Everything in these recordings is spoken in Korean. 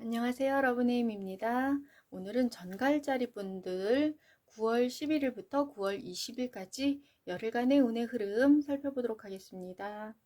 안녕하세요. 러브네임입니다. 오늘은 전갈짜리 분들 9월 11일부터 9월 20일까지 열흘간의 운의 흐름 살펴보도록 하겠습니다.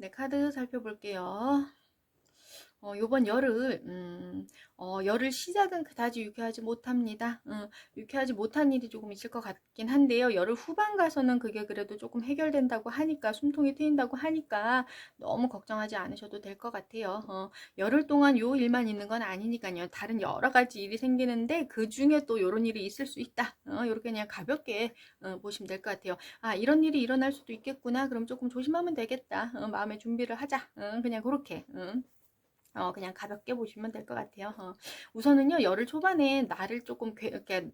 네, 카드 살펴볼게요. 어, 요번 열을, 음, 어, 열을 시작은 그다지 유쾌하지 못합니다. 음, 유쾌하지 못한 일이 조금 있을 것 같긴 한데요. 열을 후반 가서는 그게 그래도 조금 해결된다고 하니까, 숨통이 트인다고 하니까 너무 걱정하지 않으셔도 될 것 같아요. 어, 열흘 동안 요 일만 있는 건 아니니까요. 다른 여러 가지 일이 생기는데 그 중에 또 요런 일이 있을 수 있다. 어, 요렇게 그냥 가볍게 어, 보시면 될 것 같아요. 아, 이런 일이 일어날 수도 있겠구나. 그럼 조금 조심하면 되겠다. 어, 마음의 준비를 하자. 어, 그냥 그렇게. 음. 어, 그냥 가볍게 보시면 될 것 같아요. 어, 우선은요, 열흘 초반에 나를 조금 괴, 이렇게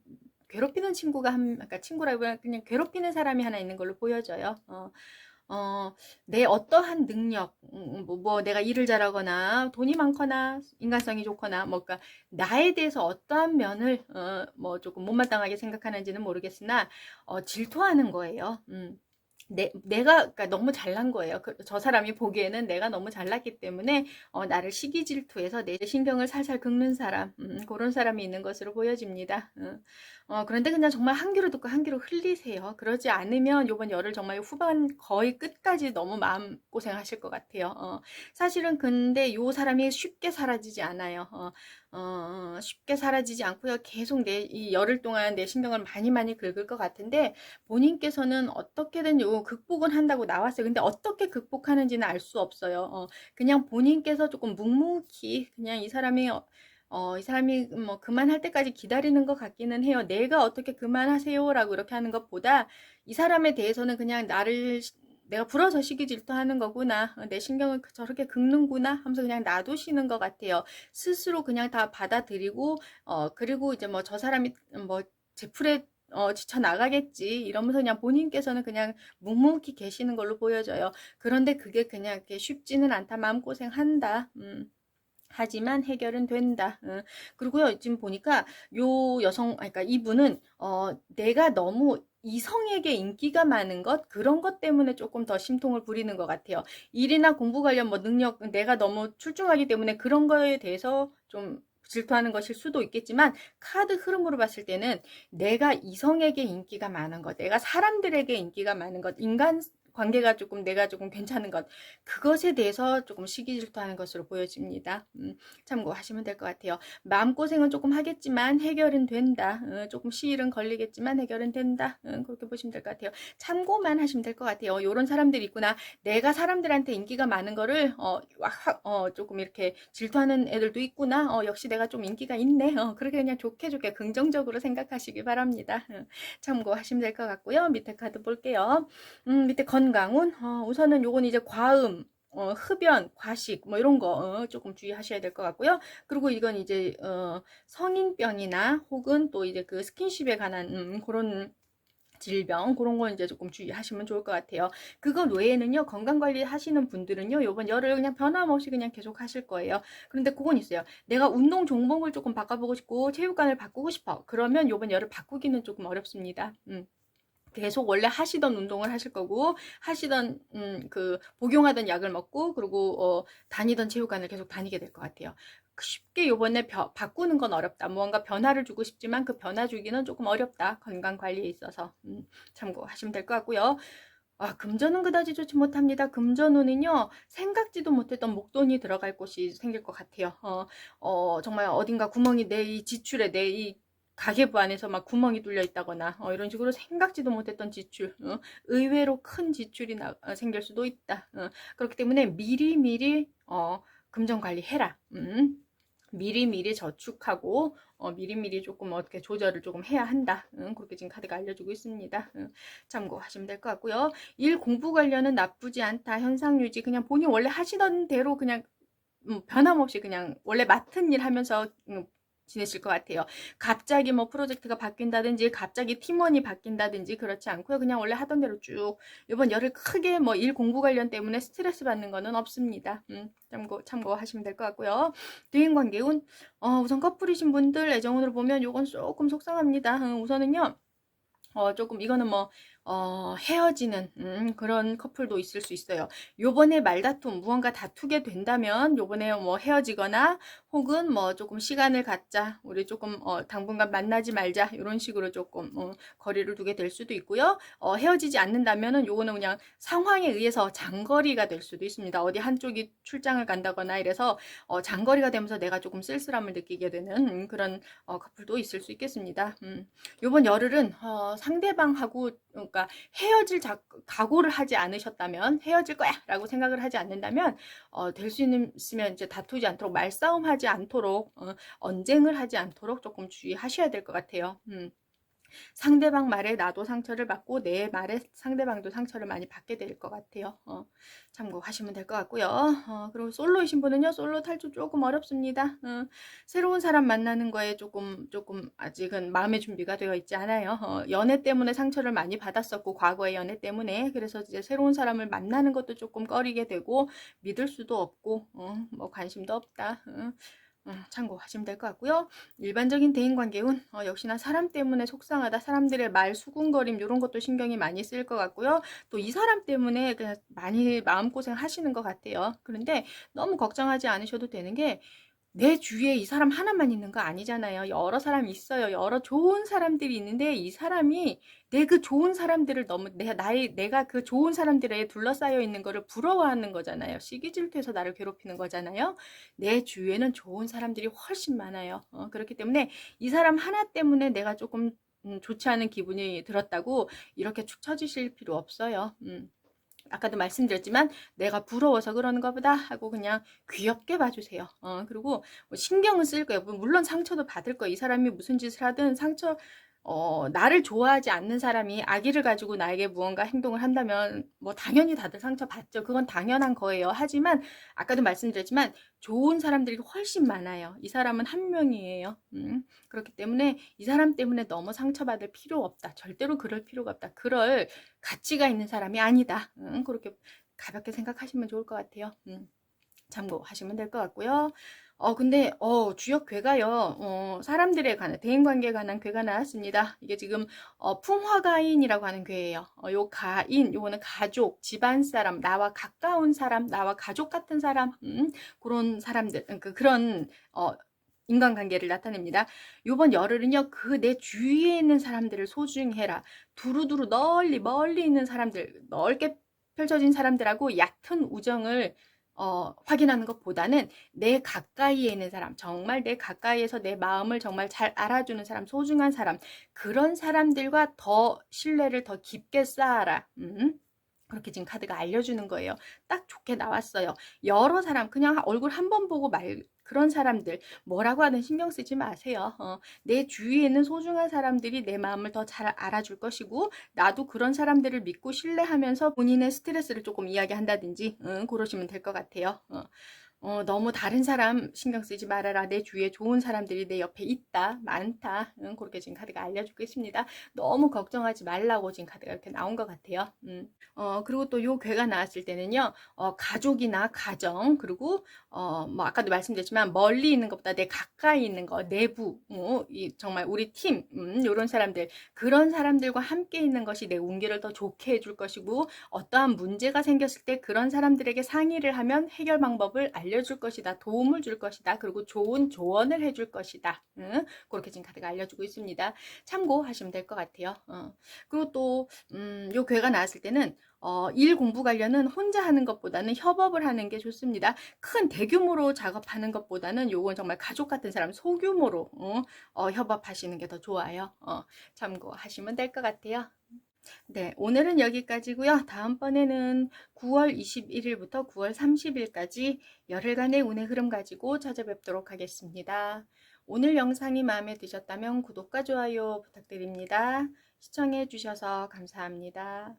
괴롭히는 친구가 한, 그러니까 친구라고 그냥 괴롭히는 사람이 하나 있는 걸로 보여져요. 어, 어, 내 어떠한 능력, 음, 뭐, 뭐, 내가 일을 잘하거나, 돈이 많거나, 인간성이 좋거나, 뭐, 그니까, 나에 대해서 어떠한 면을, 어, 뭐, 조금 못마땅하게 생각하는지는 모르겠으나, 어, 질투하는 거예요. 음. 내, 내가 그러니까 너무 잘난 거예요. 그, 저 사람이 보기에는 내가 너무 잘났기 때문에 어, 나를 시기 질투해서 내 신경을 살살 긁는 사람 음, 그런 사람이 있는 것으로 보여집니다. 음. 어, 그런데 그냥 정말 한 귀로 듣고 한 귀로 흘리세요. 그러지 않으면 이번 열흘 정말 후반 거의 끝까지 너무 마음 고생하실 것 같아요. 어, 사실은 근데 요 사람이 쉽게 사라지지 않아요. 어, 어, 쉽게 사라지지 않고요. 계속 내, 이 열흘 동안 내 신경을 많이 많이 긁을 것 같은데, 본인께서는 어떻게든 요 극복은 한다고 나왔어요. 근데 어떻게 극복하는지는 알 수 없어요. 어, 그냥 본인께서 조금 묵묵히, 그냥 이 사람이, 어, 어, 이 사람이 뭐 그만할 때까지 기다리는 것 같기는 해요. 내가 어떻게 그만하세요라고 이렇게 하는 것보다 이 사람에 대해서는 그냥 나를 내가 시기 질투하는 거구나. 어, 내 신경을 저렇게 긁는구나 하면서 그냥 놔두시는 것 같아요. 스스로 그냥 다 받아들이고, 어, 그리고 이제 뭐 저 사람이 뭐 제풀에 어, 지쳐 나가겠지. 이러면서 그냥 본인께서는 그냥 묵묵히 계시는 걸로 보여져요. 그런데 그게 그냥 이렇게 쉽지는 않다. 마음고생 한다. 음. 하지만 해결은 된다. 응. 그리고요, 지금 보니까 요 여성, 그러니까 이분은, 어, 내가 너무 이성에게 인기가 많은 것, 그런 것 때문에 조금 더 심통을 부리는 것 같아요. 일이나 공부 관련 뭐 능력, 내가 너무 출중하기 때문에 그런 거에 대해서 좀 질투하는 것일 수도 있겠지만 카드 흐름으로 봤을 때는 내가 이성에게 인기가 많은 것, 내가 사람들에게 인기가 많은 것, 인간 관계가 조금 내가 조금 괜찮은 것 그것에 대해서 조금 시기 질투하는 것으로 보여집니다. 음, 참고하시면 될 것 같아요. 마음고생은 조금 하겠지만 해결은 된다. 어, 조금 시일은 걸리겠지만 해결은 된다. 어, 그렇게 보시면 될 것 같아요. 참고만 하시면 될 것 같아요. 이런 사람들이 있구나. 내가 사람들한테 인기가 많은 거를 어, 어, 조금 이렇게 질투하는 애들도 있구나. 어, 역시 내가 좀 인기가 있네. 어, 그렇게 그냥 좋게 좋게 긍정적으로 생각하시기 바랍니다. 어, 참고하시면 될 것 같고요. 밑에 카드 볼게요. 음, 밑에 건 건강운 어, 우선은 요건 이제 과음 어, 흡연, 과식 뭐 이런 거 어, 조금 주의하셔야 될 것 같고요. 그리고 이건 이제 어, 성인병이나 혹은 또 이제 그 스킨십에 관한 음, 그런 질병 그런 거 이제 조금 주의하시면 좋을 것 같아요. 그것 외에는요 건강 관리 하시는 분들은요 요번 열을 그냥 변함없이 그냥 계속 하실 거예요. 그런데 그건 있어요. 내가 운동 종목을 조금 바꿔보고 싶고 체육관을 바꾸고 싶어. 그러면 요번 열을 바꾸기는 조금 어렵습니다. 음. 계속 원래 하시던 운동을 하실 거고 하시던 음, 그 복용하던 약을 먹고 그리고 어, 다니던 체육관을 계속 다니게 될 것 같아요. 쉽게 요번에 벼, 바꾸는 건 어렵다. 무언가 변화를 주고 싶지만 그 변화 주기는 조금 어렵다. 건강 관리에 있어서 음, 참고하시면 될 것 같고요. 아, 금전은 그다지 좋지 못합니다. 금전운은요, 생각지도 못했던 목돈이 들어갈 곳이 생길 것 같아요. 어, 어, 정말 어딘가 구멍이 내 이 지출에 내 이 가계부 안에서 막 구멍이 뚫려 있다거나 어, 이런 식으로 생각지도 못했던 지출 어, 의외로 큰 지출이 나, 어, 생길 수도 있다 어, 그렇기 때문에 미리미리 어, 금전 관리 해라 음. 미리미리 저축하고 어, 미리미리 조금 어떻게 조절을 조금 해야 한다. 응, 그렇게 지금 카드가 알려주고 있습니다. 응, 참고하시면 될 것 같고요. 일 공부 관련은 나쁘지 않다. 현상 유지 그냥 본인 원래 하시던 대로 그냥 음, 변함없이 그냥 원래 맡은 일 하면서 음, 지내실 것 같아요. 갑자기 뭐 프로젝트가 바뀐다든지 갑자기 팀원이 바뀐다든지 그렇지 않고요. 그냥 원래 하던 대로 쭉 이번 열흘 크게 뭐 일 공부 관련 때문에 스트레스 받는 거는 없습니다. 음, 참고 참고하시면 될 것 같고요. 대인 관계 운 어, 우선 커플이신 분들 애정운으로 보면 요건 조금 속상합니다. 음, 우선은요. 어, 조금 이거는 뭐 어, 헤어지는 음, 그런 커플도 있을 수 있어요. 요번에 말다툼 무언가 다투게 된다면 요번에 뭐 헤어지거나 혹은 뭐 조금 시간을 갖자 우리 조금 어, 당분간 만나지 말자 이런 식으로 조금 어, 거리를 두게 될 수도 있고요. 어, 헤어지지 않는다면은 요거는 그냥 상황에 의해서 장거리가 될 수도 있습니다. 어디 한쪽이 출장을 간다거나 이래서 어, 장거리가 되면서 내가 조금 쓸쓸함을 느끼게 되는 음, 그런 어, 커플도 있을 수 있겠습니다. 음, 요번 열흘은 어, 상대방하고 그러니까 헤어질 자, 각오를 하지 않으셨다면 헤어질 거야라고 생각을 하지 않는다면 어, 될 수 있으면 이제 다투지 않도록 말싸움하지 않도록 어, 언쟁을 하지 않도록 조금 주의하셔야 될 것 같아요. 음. 상대방 말에 나도 상처를 받고 내 말에 상대방도 상처를 많이 받게 될 것 같아요. 어, 참고하시면 될 것 같고요. 어, 그리고 솔로이신 분은요, 솔로 탈출 조금 어렵습니다. 어, 새로운 사람 만나는 거에 조금 조금 아직은 마음의 준비가 되어 있지 않아요. 어, 연애 때문에 상처를 많이 받았었고 과거의 연애 때문에 그래서 이제 새로운 사람을 만나는 것도 조금 꺼리게 되고 믿을 수도 없고 어, 뭐 관심도 없다. 어. 음, 참고하시면 될 것 같고요. 일반적인 대인관계운 어, 역시나 사람 때문에 속상하다. 사람들의 말 수군거림 이런 것도 신경이 많이 쓰일 것 같고요. 또 이 사람 때문에 그냥 많이 마음고생 하시는 것 같아요. 그런데 너무 걱정하지 않으셔도 되는 게 내 주위에 이 사람 하나만 있는 거 아니잖아요. 여러 사람이 있어요. 여러 좋은 사람들이 있는데 이 사람이 내 그 좋은 사람들을 너무 내 나의 내가 그 좋은 사람들에 둘러싸여 있는 거를 부러워하는 거잖아요. 시기 질투해서 나를 괴롭히는 거잖아요. 내 주위에는 좋은 사람들이 훨씬 많아요. 어, 그렇기 때문에 이 사람 하나 때문에 내가 조금 음, 좋지 않은 기분이 들었다고 이렇게 축 처지실 필요 없어요. 음. 아까도 말씀드렸지만 내가 부러워서 그러는 것보다 하고 그냥 귀엽게 봐주세요. 어, 그리고 뭐 신경은 쓸 거예요. 물론 상처도 받을 거예요. 이 사람이 무슨 짓을 하든 상처 어, 나를 좋아하지 않는 사람이 아기를 가지고 나에게 무언가 행동을 한다면 뭐 당연히 다들 상처받죠. 그건 당연한 거예요. 하지만 아까도 말씀드렸지만 좋은 사람들이 훨씬 많아요. 이 사람은 한 명이에요. 음, 그렇기 때문에 이 사람 때문에 너무 상처받을 필요 없다. 절대로 그럴 필요가 없다. 그럴 가치가 있는 사람이 아니다. 음, 그렇게 가볍게 생각하시면 좋을 것 같아요. 음, 참고하시면 될 것 같고요. 어, 근데, 어, 주역 괴가요, 어, 사람들에 관한, 대인 관계에 관한 괴가 나왔습니다. 이게 지금, 어, 풍화가인이라고 하는 괴예요. 어, 요 가인, 요거는 가족, 집안 사람, 나와 가까운 사람, 나와 가족 같은 사람, 음, 그런 사람들, 그, 그런, 어, 인간관계를 나타냅니다. 요번 열흘은요, 그 내 주위에 있는 사람들을 소중히 해라. 두루두루 널리, 멀리 있는 사람들, 넓게 펼쳐진 사람들하고 얕은 우정을 어, 확인하는 것보다는 내 가까이에 있는 사람, 정말 내 가까이에서 내 마음을 정말 잘 알아주는 사람, 소중한 사람, 그런 사람들과 더 신뢰를 더 깊게 쌓아라. 음? 그렇게 지금 카드가 알려주는 거예요. 딱 좋게 나왔어요. 여러 사람, 그냥 얼굴 한 번 보고 말, 그런 사람들 뭐라고 하든 신경 쓰지 마세요. 어, 내 주위에 있는 소중한 사람들이 내 마음을 더 잘 알아줄 것이고 나도 그런 사람들을 믿고 신뢰하면서 본인의 스트레스를 조금 이야기한다든지 응, 그러시면 될 것 같아요. 어. 어, 너무 다른 사람 신경 쓰지 말아라. 내 주위에 좋은 사람들이 내 옆에 있다. 많다. 응, 그렇게 지금 카드가 알려주고 있습니다. 너무 걱정하지 말라고 지금 카드가 이렇게 나온 것 같아요. 음. 어, 그리고 또 요 괴가 나왔을 때는요, 어, 가족이나 가정, 그리고, 어, 뭐, 아까도 말씀드렸지만, 멀리 있는 것보다 내 가까이 있는 거, 내부, 어, 이, 정말 우리 팀, 음, 요런 사람들, 그런 사람들과 함께 있는 것이 내 운기를 더 좋게 해줄 것이고, 어떠한 문제가 생겼을 때 그런 사람들에게 상의를 하면 해결 방법을 알려 알려줄 것이다. 도움을 줄 것이다. 그리고 좋은 조언을 해줄 것이다. 응? 그렇게 지금 카드가 알려주고 있습니다. 참고하시면 될 것 같아요. 어. 그리고 또, 음, 요 괴가 나왔을 때는 어, 일 공부 관련은 혼자 하는 것보다는 협업을 하는 게 좋습니다. 큰 대규모로 작업하는 것보다는 요건 정말 가족 같은 사람 소규모로 어, 어, 협업하시는 게 더 좋아요. 어, 참고하시면 될 것 같아요. 네, 오늘은 여기까지고요. 다음번에는 9월 21일부터 9월 30일까지 열흘간의 운의 흐름 가지고 찾아뵙도록 하겠습니다. 오늘 영상이 마음에 드셨다면 구독과 좋아요 부탁드립니다. 시청해 주셔서 감사합니다.